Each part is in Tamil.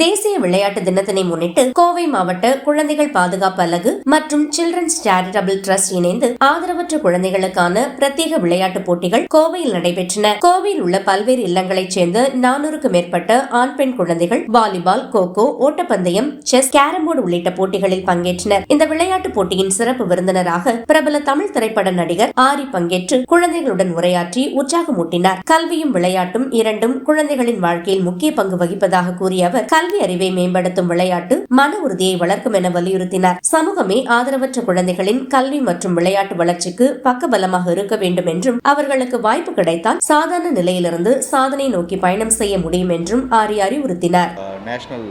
தேசிய விளையாட்டு தினத்தினை முன்னிட்டு கோவை மாவட்ட குழந்தைகள் பாதுகாப்பு அலகு மற்றும் சில்ட்ரன்ஸ் சேரிட்டபிள் ட்ரஸ்ட் இணைந்து ஆதரவற்ற குழந்தைகளுக்கான பிரத்யேக விளையாட்டு போட்டிகள் கோவையில் நடைபெற்றன. கோவையில் உள்ள பல்வேறு இல்லங்களைச் சேர்ந்த நானூறுக்கும் மேற்பட்ட ஆண் பெண் குழந்தைகள் வாலிபால் கோகோ ஓட்டப்பந்தயம் செஸ் கேரம்போர்டு உள்ளிட்ட போட்டிகளில் பங்கேற்றனர். இந்த விளையாட்டு போட்டியின் சிறப்பு விருந்தினராக பிரபல தமிழ் திரைப்பட நடிகர் ஆரி பங்கேற்று குழந்தைகளுடன் உரையாற்றி உற்சாகமூட்டினார். கல்வியும் விளையாட்டும் இரண்டும் குழந்தைகளின் வாழ்க்கையில் முக்கிய பங்கு வகிப்பதாக கூறிய அவர் கல்வி அறிவை மேம்படுத்தும் விளையாட்டு மன உறுதியை வளர்க்கும் என வலியுறுத்தினார். சமூகமே ஆதரவற்ற குழந்தைகளின் கல்வி மற்றும் விளையாட்டு வளர்ச்சிக்கு பக்கபலமாக இருக்க வேண்டும் என்றும் அவர்களுக்கு வாய்ப்பு கிடைத்தால் சாதாரண நிலையிலிருந்து சாதனை நோக்கி பயணம் செய்ய முடியும் என்றும் ஆரி அறிவுறுத்தினார் national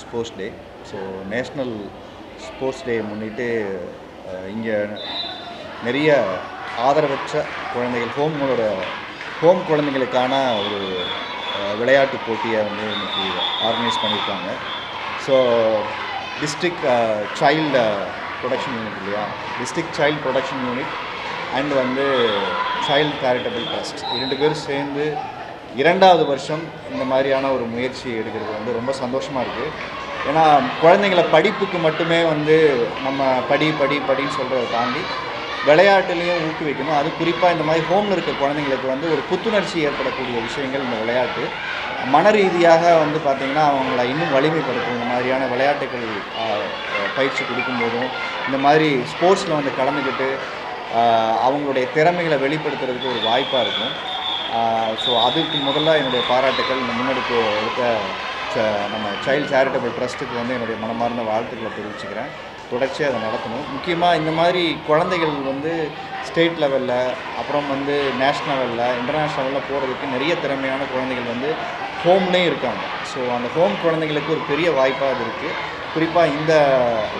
sports day. So national sports day முன்னிட்டு இங்கே நிறைய ஆதரவற்ற குழந்தைகள் ஹோமோட ஹோம் குழந்தைகளுக்கான ஒரு விளையாட்டு போட்டியை வந்து இன்னைக்கு ஆர்கனைஸ் பண்ணியிருக்காங்க. So district child protection unit இல்லையா? District child protection unit and வந்து சைல்டு சேரிட்டபிள் ட்ரஸ்ட் இரண்டு பேரும் சேர்ந்து இரண்டாவது வருஷம் இந்த மாதிரியான ஒரு முயற்சி எடுக்கிறது வந்து ரொம்ப சந்தோஷமாக இருக்குது ஏன்னா குழந்தைங்கள படிப்புக்கு மட்டுமே வந்து நம்ம படி படி படின்னு சொல்கிறத தாண்டி விளையாட்டுலேயும் ஊக்குவிக்கணும். அது குறிப்பாக இந்த மாதிரி ஹோமில் இருக்க குழந்தைங்களுக்கு வந்து ஒரு புத்துணர்ச்சி ஏற்படக்கூடிய விஷயங்கள் இந்த விளையாட்டு. மன ரீதியாக வந்து பார்த்திங்கன்னா அவங்கள இன்னும் வலிமைப்படுத்தும். இந்த மாதிரியான விளையாட்டுகள் பயிற்சி கொடுக்கும்போதும் இந்த மாதிரி ஸ்போர்ட்ஸில் வந்து கலந்துக்கிட்டு அவங்களுடைய திறமைகளை வெளிப்படுத்துறதுக்கு ஒரு வாய்ப்பாக இருக்கும். ஸோ அதுக்கு முதல்ல என்னுடைய பாராட்டுக்கள். இந்த முன்னெடுப்பு எடுத்த ச- நம்ம சைல்டு சேரிட்டபிள் ட்ரஸ்ட்டுக்கு வந்து என்னுடைய மனமார்ந்த வாழ்த்துக்களை தெரிவிச்சுக்கிறேன். தொடர்ச்சியாக அதை நடத்தணும். முக்கியமாக இந்த மாதிரி குழந்தைகள் வந்து ஸ்டேட் லெவலில் அப்புறம் வந்து நேஷ்னல் லெவலில் இன்டர்நேஷ்னல் லெவலில் போகிறதுக்கு நிறைய திறமையான குழந்தைகள் வந்து ஹோம்லேயும் இருக்காங்க. ஸோ அந்த ஹோம் குழந்தைங்களுக்கு ஒரு பெரிய வாய்ப்பாக அது இருக்குது குறிப்பாக இந்த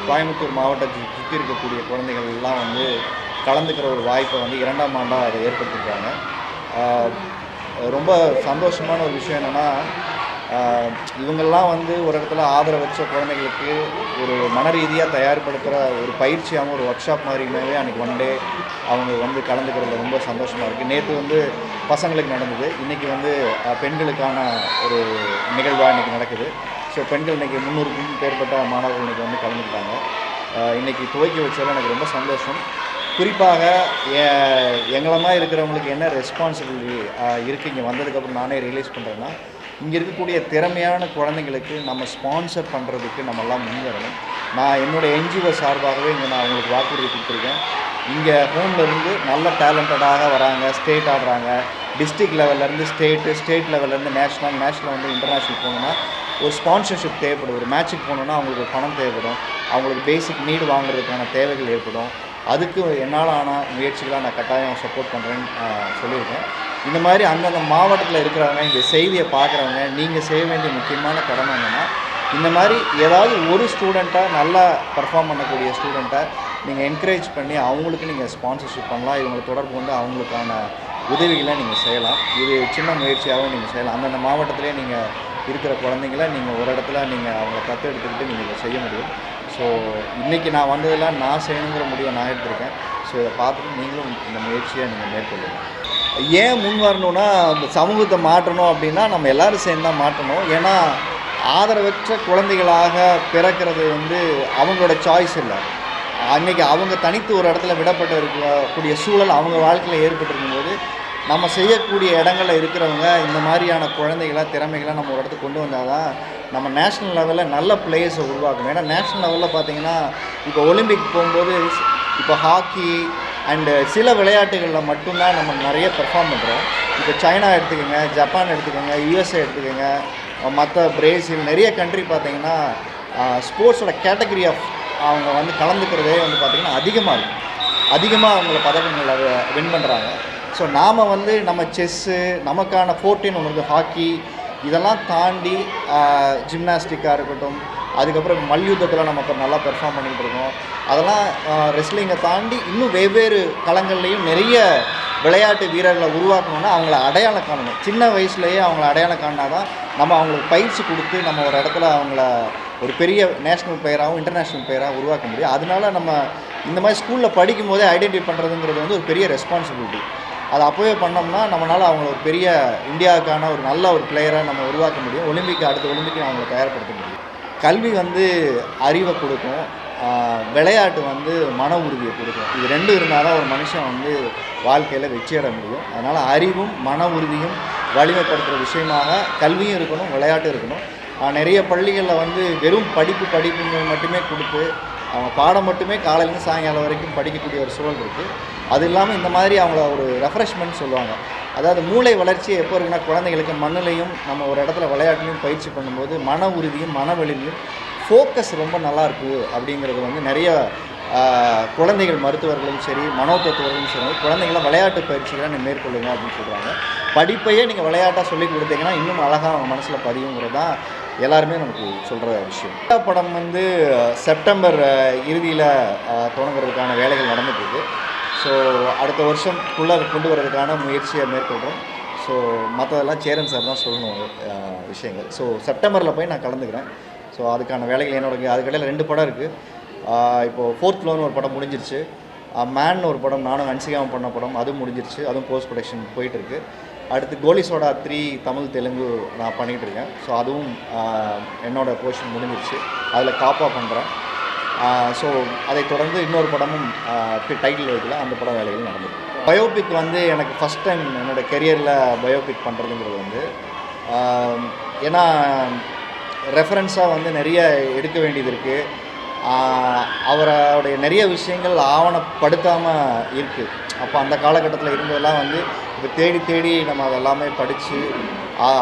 கோயம்புத்தூர் மாவட்டத்தை சுற்றி இருக்கக்கூடிய குழந்தைகள்லாம் வந்து கலந்துக்கிற ஒரு வாய்ப்பை வந்து இரண்டாம் ஆண்டாக அதை ஏற்படுத்தியிருக்காங்க ரொம்ப சந்தோஷமான ஒரு விஷயம் என்னென்னா இவங்கெல்லாம் வந்து ஒரு இடத்துல ஆதரவற்ற குழந்தைகளுக்கு ஒரு மன ரீதியாக தயார்படுத்துகிற ஒரு பயிற்சியாகவும் ஒரு ஒர்க் ஷாப் மாதிரியுமே அன்றைக்கி ஒன் டே அவங்க வந்து கலந்துக்கிறதுல ரொம்ப சந்தோஷமாக இருக்குது நேற்று வந்து பசங்களுக்கு நடந்தது. இன்றைக்கி வந்து பெண்களுக்கான ஒரு நிகழ்வாக இன்றைக்கி நடக்குது. ஸோ பெண்கள் இன்றைக்கி முந்நூறுக்கும் பேர்பட்ட மாணவர்கள் இன்றைக்கி வந்து கலந்துக்கிட்டாங்க. இன்றைக்கி இன்னைக்கு துவக்கி வச்சதில் எனக்கு ரொம்ப சந்தோஷம். குறிப்பாக எங்களமாக எங்களை இருக்கிறவங்களுக்கு என்ன ரெஸ்பான்சிபிலிட்டி இருக்குது இங்கே வந்ததுக்கப்புறம் நானே ரியலைஸ் பண்ணுறேன்னா இங்கே இருக்கக்கூடிய திறமையான குழந்தைங்களுக்கு நம்ம ஸ்பான்சர் பண்ணுறதுக்கு நம்மெல்லாம் முன் வரணும். நான் என்னுடைய என்ஜிஓ சார்பாகவே இங்கே நான் அவங்களுக்கு வாக்குறுதி கொடுத்துருக்கேன். இங்கே ஹோம்லேருந்து நல்ல டேலண்டடாக வராங்க ஸ்டேட் ஆடுறாங்க. டிஸ்ட்ரிக்ட் லெவல்லேருந்து ஸ்டேட்டு ஸ்டேட் லெவல்லேருந்து நேஷ்னல் நேஷ்னல் வந்து இன்டர்நேஷ்னல் போகணுன்னா ஒரு ஸ்பான்சர்ஷிப் தேவைப்படும். ஒரு மேட்ச்சுக்கு போகணுன்னா அவங்களுக்கு ஒரு பணம் தேவைப்படும். அவங்களுக்கு பேசிக் நீடு வாங்குறதுக்கான தேவைகள் ஏற்படும். அதுக்கு என்னால் ஆன முயற்சிகளாக நான் கட்டாயம் சப்போர்ட் பண்ணுறேன்னு சொல்லியிருக்கேன். இந்த மாதிரி அந்தந்த மாவட்டத்தில் இருக்கிறவங்க இந்த செய்தியை பார்க்குறவங்க நீங்கள் செய்ய வேண்டிய முக்கியமான கடமை என்னென்னா இந்த மாதிரி ஏதாவது ஒரு ஸ்டூடெண்ட்டை நல்லா பர்ஃபார்ம் பண்ணக்கூடிய ஸ்டூடெண்ட்டை நீங்கள் என்கரேஜ் பண்ணி அவங்களுக்கு நீங்கள் ஸ்பான்சர்ஷிப் பண்ணலாம். இவங்களை தொடர்பு கொண்டு அவங்களுக்கான உதவிகளை நீங்கள் செய்யலாம். இது சின்ன முயற்சியாகவும் நீங்கள் செய்யலாம். அந்தந்த மாவட்டத்திலே நீங்கள் இருக்கிற குழந்தைங்கள நீங்கள் ஒரு இடத்துல நீங்கள் அவங்கள தத்தெடுத்துக்கிட்டு நீங்கள் இதை செய்ய முடியும். ஸோ இன்றைக்கி நான் வந்ததெல்லாம் நான் செய்யணுங்கிற முடிவை நான் எடுத்திருக்கேன். ஸோ இதை பார்த்துட்டு நீங்களும் இந்த முயற்சியை நீங்கள் மேற்கொள்ளுங்கள் ஏன் முன் வரணும்னா அந்த சமூகத்தை மாற்றணும் அப்படின்னா நம்ம எல்லாரும் சேர்ந்து தான் மாற்றணும். ஏன்னா ஆதரவற்ற குழந்தைகளாக பிறக்கிறது வந்து அவங்களோட சாய்ஸ் இல்லை. அன்றைக்கி அவங்க தனித்து ஒரு இடத்துல விடப்பட்டு இருக்கக்கூடிய சூழல் அவங்க வாழ்க்கையில் ஏற்பட்டிருக்கும் போது நம்ம செய்யக்கூடிய இடங்கள்ல இருக்கிறவங்க இந்த மாதிரியான குழந்தைகளை திறமைகளை நம்ம ஒரு இடத்துக்கு கொண்டு வந்தால் தான் நம்ம நேஷ்னல் லெவலில் நல்ல பிளேயர்ஸை உருவாக்கணும். ஏன்னா நேஷ்னல் லெவலில் பார்த்தீங்கன்னா இப்போ ஒலிம்பிக் போகும்போது இப்போ ஹாக்கி அண்டு uh, சில விளையாட்டுகளில் மட்டும்தான் நம்ம நிறைய பெர்ஃபார்ம் பண்ணுறோம் இப்போ சைனா எடுத்துக்கோங்க ஜப்பான் எடுத்துக்கோங்க யூஎஸ்ஏ எடுத்துக்கோங்க மற்ற பிரேசில் நிறைய கண்ட்ரி பார்த்தீங்கன்னா ஸ்போர்ட்ஸோட கேட்டகரி ஆஃப் அவங்க வந்து கலந்துக்கிறதே வந்து பார்த்திங்கன்னா அதிகமாக இருக்கும் அதிகமாக அவங்கள பதக்கங்களை வின் பண்ணுறாங்க ஸோ நாம் வந்து நம்ம செஸ்ஸு நமக்கான ஃபோர்டீன் ஒன்று இருக்குது ஹாக்கி இதெல்லாம் தாண்டி ஜிம்னாஸ்டிக்காக இருக்கட்டும் அதுக்கப்புறம் மல்யுத்தத்தில் நம்ம நல்லா பெர்ஃபார்ம் பண்ணிகிட்டு இருக்கோம். அதெல்லாம் ரெஸ்லிங்கை தாண்டி இன்னும் வெவ்வேறு களங்கள்லேயும் நிறைய விளையாட்டு வீரர்களை உருவாக்கணும்னா அவங்கள அடையாளம் காணணும். சின்ன வயசுலேயே அவங்கள அடையாளம் காணினா தான் நம்ம அவங்களுக்கு பயிற்சி கொடுத்து நம்ம ஒரு இடத்துல அவங்கள ஒரு பெரிய நேஷ்னல் பிளேயராகவும் இன்டர்நேஷ்னல் பிளேயராக உருவாக்க முடியும். அதனால நம்ம இந்த மாதிரி ஸ்கூலில் படிக்கும் போதே ஐடென்டிஃபை பண்ணுறதுங்கிறது வந்து ஒரு பெரிய ரெஸ்பான்சிபிலிட்டி அதை அப்போவே பண்ணோம்னா நம்மளால் அவங்கள ஒரு பெரிய இந்தியாவுக்கான ஒரு நல்ல ஒரு பிளேயராக நம்ம உருவாக்க முடியும். ஒலிம்பிக் அடுத்த ஒலிம்பிக்கு அவங்களை தயார்படுத்த முடியும். கல்வி வந்து அறிவை கொடுக்கும் விளையாட்டு வந்து மன உறுதியை கொடுக்கும். இது ரெண்டும் இருந்தால் தான் ஒரு மனுஷன் வந்து வாழ்க்கையில் வெற்றியட முடியும். அதனால் அறிவும் மன உறுதியும் வலிமைப்படுத்துகிற விஷயமாக கல்வியும் இருக்கணும் விளையாட்டும் இருக்கணும். நிறைய பள்ளிகளில் வந்து வெறும் படிப்பு படிப்புங்க மட்டுமே கொடுத்து அவங்க பாடம் மட்டுமே காலையிலேருந்து சாயங்காலம் வரைக்கும் படிக்கக்கூடிய ஒரு சூழல் இருக்குது அது இல்லாமல் இந்த மாதிரி அவங்கள ஒரு ரெஃப்ரெஷ்மெண்ட் சொல்லுவாங்க. அதாவது மூளை வளர்ச்சி எப்போ இருக்குன்னா குழந்தைங்களுக்கு மண்ணிலையும் நம்ம ஒரு இடத்துல விளையாட்டுலையும் பயிற்சி பண்ணும்போது மன உறுதியும் மனவெளியும் ஃபோக்கஸ் ரொம்ப நல்லாயிருக்கு அப்படிங்கிறது வந்து நிறைய குழந்தைகள் மருத்துவர்களும் சரி மனோதத்துவர்களும் சரி குழந்தைங்கள விளையாட்டு பயிற்சிகளை நீங்கள் மேற்கொள்ளுங்க அப்படின்னு சொல்கிறாங்க படிப்பையே நீங்கள் விளையாட்டாக சொல்லி கொடுத்தீங்கன்னா இன்னும் அழகாக அவங்க மனசில் பதியுங்கிறது தான் எல்லாருமே நமக்கு சொல்கிற விஷயம். இந்த படம் வந்து செப்டம்பர் இறுதியில் தொடங்குறதுக்கான வேலைகள் நடந்துட்டுருக்கு. ஸோ அடுத்த வருஷம்குள்ளே அதை கொண்டு வரதுக்கான முயற்சியை மேற்கொள்கிறோம் ஸோ மற்றதெல்லாம் சேரன் சார் தான் சொல்லணும் விஷயங்கள். ஸோ செப்டம்பரில் போய் நான் கலந்துக்கிறேன். ஸோ அதுக்கான வேலைகள் என்னோட அதுக்கடையில் ரெண்டு படம் இருக்குது இப்போது ஃபோர்த் ஃப்ளோர்னு ஒரு படம் முடிஞ்சிருச்சு. மேன் ஒரு படம் நானும் அன்சிகாமம் பண்ண படம் அதுவும் முடிஞ்சிருச்சு. அதுவும் போஸ்ட் ப்ரொடக்ஷன் போயிட்டுருக்கு. அடுத்து கோலி சோடா த்ரீ தமிழ் தெலுங்கு நான் பண்ணிகிட்டு இருக்கேன். ஸோ அதுவும் என்னோடய என்னோட போர்ஷன் முடிஞ்சிருச்சு. அதில் காப்பாக பண்ணுறேன் ஸோ அதை தொடர்ந்து இன்னொரு படமும் டைட்டில் வைக்கல. அந்த படம் வேலைகள் நடந்தது. பயோபிக் வந்து எனக்கு ஃபஸ்ட் டைம் என்னோட கெரியரில் பயோபிக் பண்ணுறதுங்கிறது வந்து ஏன்னா ரெஃபரன்ஸாக வந்து நிறைய எடுக்க வேண்டியது இருக்குது அவருடைய நிறைய விஷயங்கள் ஆவணப்படுத்தாமல் இருக்குது அப்போ அந்த காலகட்டத்தில் இருந்ததெல்லாம் வந்து இப்போ தேடி தேடி நம்ம அதெல்லாமே படித்து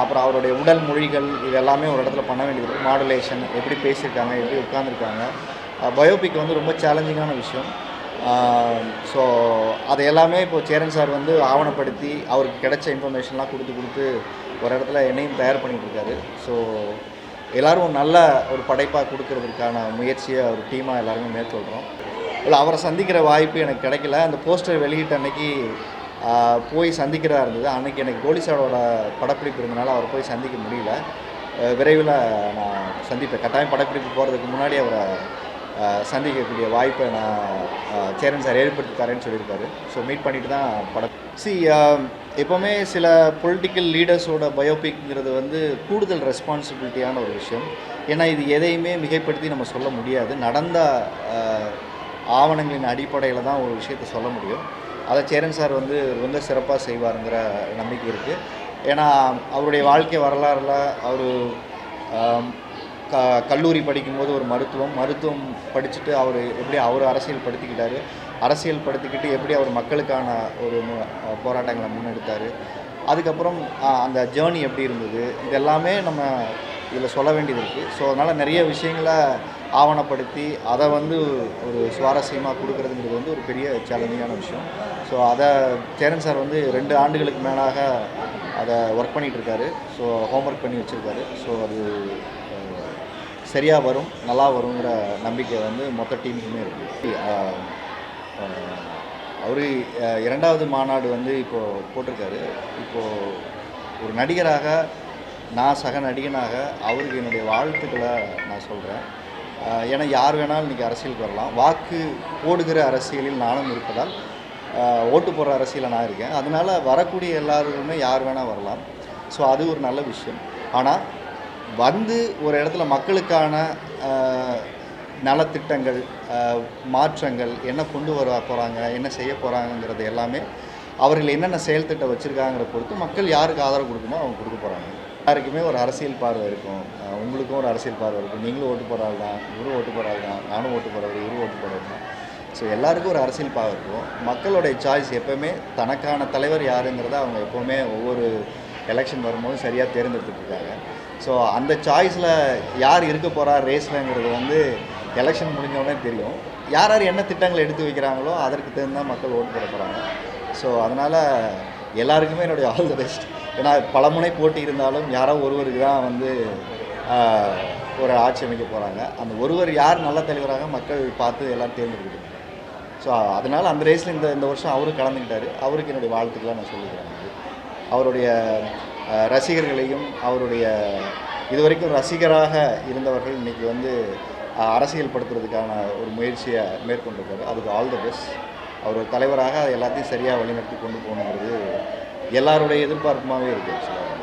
அப்புறம் அவருடைய உடல் மொழிகள் இது எல்லாமே ஒரு இடத்துல பண்ண வேண்டியது மாடுலேஷன் எப்படி பேசியிருக்காங்க எப்படி உட்காந்துருக்காங்க பயோபிக் வந்து ரொம்ப சேலஞ்சிங்கான விஷயம். ஸோ அதை எல்லாமே இப்போ சேரன் சார் வந்து ஆவணப்படுத்தி அவருக்கு கிடைச்ச இன்ஃபர்மேஷன்லாம் கொடுத்து கொடுத்து ஒரு இடத்துல என்னையும் தயார் பண்ணிகிட்ருக்காரு இருக்காரு. ஸோ எல்லோரும் ஒரு நல்ல ஒரு படைப்பாக கொடுக்கறதுக்கான முயற்சியை ஒரு டீமாக எல்லாருமே மேற்கொள்கிறோம் இல்லை அவரை சந்திக்கிற வாய்ப்பு எனக்கு கிடைக்கல. அந்த போஸ்டர் வெளியிட்ட அன்னைக்கு போய் சந்திக்கிறதா இருந்தது. அன்றைக்கி எனக்கு கோலிசாரோட படப்பிடிப்பு இருந்தனால அவரை போய் சந்திக்க முடியல. விரைவில் நான் சந்திப்பேன். கட்டாயம் படப்பிடிப்பு போகிறதுக்கு முன்னாடி அவரை சந்திக்கக்கூடிய வாய்ப்பை நான் சேரன் சார் ஏற்படுத்தி தரேன்னு சொல்லியிருக்காரு. ஸோ மீட் பண்ணிட்டு தான் படம். சி எப்போவுமே சில பொலிட்டிக்கல் லீடர்ஸோட பயோபிக்ங்கிறது வந்து கூடுதல் ரெஸ்பான்சிபிலிட்டியான ஒரு விஷயம். ஏன்னா இது எதையுமே மிகைப்படுத்தி நம்ம சொல்ல முடியாது. நடந்த ஆவணங்களின் அடிப்படையில் தான் ஒரு விஷயத்தை சொல்ல முடியும். அதை சேரன் சார் வந்து ரொம்ப சிறப்பாக செய்வாருங்கிற நம்பிக்கை இருக்குது ஏன்னா அவருடைய வாழ்க்கை வரலாறுல அவர் க கல்லூரி படிக்கும்போது ஒரு மருத்துவம் மருத்துவம் படிச்சுட்டு அவர் எப்படி அவர் அரசியல் படுத்திக்கிட்டாரு. அரசியல் படுத்திக்கிட்டு எப்படி அவர் மக்களுக்கான ஒரு போராட்டங்களை முன்னெடுத்தார். அதுக்கப்புறம் அந்த ஜேர்னி எப்படி இருந்தது? இதெல்லாமே நம்ம இதில் சொல்ல வேண்டியது இருக்குது ஸோ அதனால் நிறைய விஷயங்களை ஆவணப்படுத்தி அதை வந்து ஒரு சுவாரஸ்யமாக கொடுக்குறதுங்கிறது வந்து ஒரு பெரிய சேலஞ்சிங்கான விஷயம். ஸோ அதை சேரன் சார் வந்து ரெண்டு ஆண்டுகளுக்கு மேலாக அதை ஒர்க் பண்ணிகிட்ருக்காரு ஸோ ஹோம்ஒர்க் பண்ணி வச்சுருக்காரு. ஸோ அது சரியாக வரும் நல்லா வருங்கிற நம்பிக்கை வந்து மொத்த டீமுக்குமே இருக்குது அவர் இரண்டாவது மாநாடு வந்து இப்போது போட்டிருக்காரு. இப்போது ஒரு நடிகராக நான் சக நடிகனாக அவருக்கு என்னுடைய வாழ்த்துக்களை நான் சொல்கிறேன் ஏன்னா யார் வேணாலும் இன்றைக்கி அரசியலுக்கு வரலாம். வாக்கு போடுகிற அரசியலில் நானும் இருப்பதால் ஓட்டு போடுற அரசியலில் நான் இருக்கேன். அதனால் வரக்கூடிய எல்லாருமே யார் வேணால் வரலாம். ஸோ அது ஒரு நல்ல விஷயம். ஆனால் வந்து ஒரு இடத்துல மக்களுக்கான நலத்திட்டங்கள் மாற்றங்கள் என்ன கொண்டு வர போகிறாங்க என்ன செய்ய போகிறாங்கங்கிறது எல்லாமே அவர்கள் என்னென்ன செயல் திட்டம் வச்சுருக்காங்கிற பொறுத்து மக்கள் யாருக்கு ஆதரவு கொடுக்குமோ அவங்க கொடுக்க போகிறாங்க யாருக்குமே ஒரு அரசியல் பார்வை இருக்கும். உங்களுக்கும் ஒரு அரசியல் பார்வை இருக்கும். நீங்களும் ஓட்டு போகிறாள் தான் இவரும் ஓட்டு போகிறாள் தான் நானும் ஓட்டு போகிறவர் இவரும் ஓட்டு போகிறவர் தான். ஸோ எல்லாருக்கும் ஒரு அரசியல் பார்வை இருக்கும். மக்களுடைய சாய்ஸ் எப்போவுமே தனக்கான தலைவர் யாருங்கிறத அவங்க எப்போவுமே ஒவ்வொரு எலெக்ஷன் வரும்போது சரியாக தேர்ந்தெடுத்துட்டு இருக்காங்க. ஸோ அந்த சாய்ஸில் யார் இருக்க போகிறா ரேஸ்லங்கிறது வந்து எலெக்ஷன் முடிஞ்சோடனே தெரியும். யார் யார் என்ன திட்டங்கள் எடுத்து வைக்கிறாங்களோ அதற்கு தகுந்த மக்கள் ஓட்டு போட போகிறாங்க ஸோ அதனால் எல்லாருக்குமே என்னுடைய ஆல் த பெஸ்ட் ஏன்னா பல முனை போட்டி இருந்தாலும் யாரோ ஒருவருக்கு தான் வந்து ஒரு ஆட்சி அமைக்க போகிறாங்க அந்த ஒருவர் யார் நல்ல தலைவராக மக்கள் பார்த்து எல்லாம் தேர்ந்தெடுக்கிறாங்க ஸோ அதனால் அந்த ரேஸில் இந்த இந்த வருஷம் அவரும் கலந்துக்கிட்டாரு. அவருக்கு என்னுடைய வாழ்த்துக்கெலாம் நான் சொல்லிக்கிறேன். அவருடைய ரசிகர்களையும் அவருடைய இதுவரைக்கும் ரசிகராக இருந்தவர்கள் இன்னைக்கு வந்து அரசியல் படுத்துறதுக்கான ஒரு முயற்சியை மேற்கொண்டிருக்காரு. அதுக்கு ஆல் த பெஸ்ட் அவர் ஒரு தலைவராக அதை எல்லாத்தையும் சரியாக வழிநடத்தி கொண்டு போகணுங்கிறது எல்லாருடைய எதிர்பார்ப்புமாகவே இருக்குது ஆக்சுவலாக